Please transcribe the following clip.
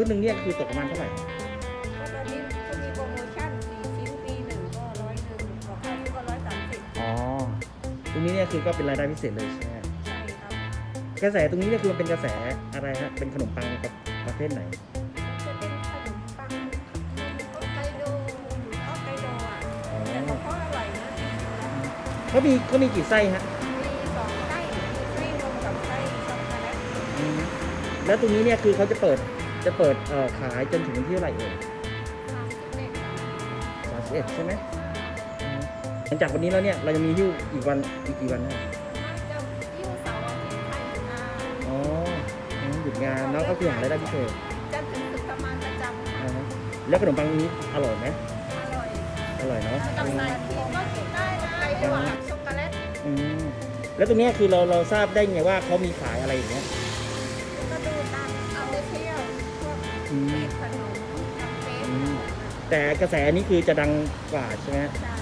ชุดหนึ่งเนี่ยคือตกประมาณเท่าไหร่ ก็ตอนนี้ก็มีโปรโมชั่นสี่ชิ้นปีหนึ่งก็ร้อยหนึ่งต่อขายก็ร้อยสามสิบอ๋อ ตรงนี้เนี่ยคือก็เป็นรายได้พิเศษเลยใช่ไหมใช่ครับกระแสตรงนี้เนี่ยคือมันเป็นกระแสอะไรฮะ เป็นขนมปังประประเภทไหน จะเป็นขนมปังฮอกไกโดฮอกไกโดอะแต่ของเขาอร่อยนะ เขามีเขามีกี่ไส้ฮะมีสองไส้ไส้นมกับไส้ช็อกโกแลตอืมแล้วตรงนี้เนี่ยคือเขาจะเปิด จะเปิดเอ่อขายจนถึงวันที่เท่าไหร่เอ่ยสามสิบเอ็ดสามสิบเอ็ดใช่ไหมอืมหลังจากวันนี้แล้วเนี่ยเราจะมีหิ้วอีกวันอีกกี่วันฮะน่าจะยิ้วเสาร์อาทิตย์ไทยมาอ๋ออืมหยุดงานแล้วก็คือหารายได้พิเศษจันทร์ถึงศุกร์ทำงานประจำอ่าฮะแล้วขนมปังนี้อร่อยไหมอร่อยอร่อยเนาะกับสายทีก็กินได้นะไอหวานกับช็อกโกแลตอืมแล้วตรงเนี้ยคือเราเราทราบได้ไงว่าเขามีขายอะไรอย่างเงี้ย ก็ดูตามเอาไปเที่ยวพวกอืเพมจขนมทำเฟซอืมแต่กระแสนี้คือจะดังกว่าใช่ไหม ใช่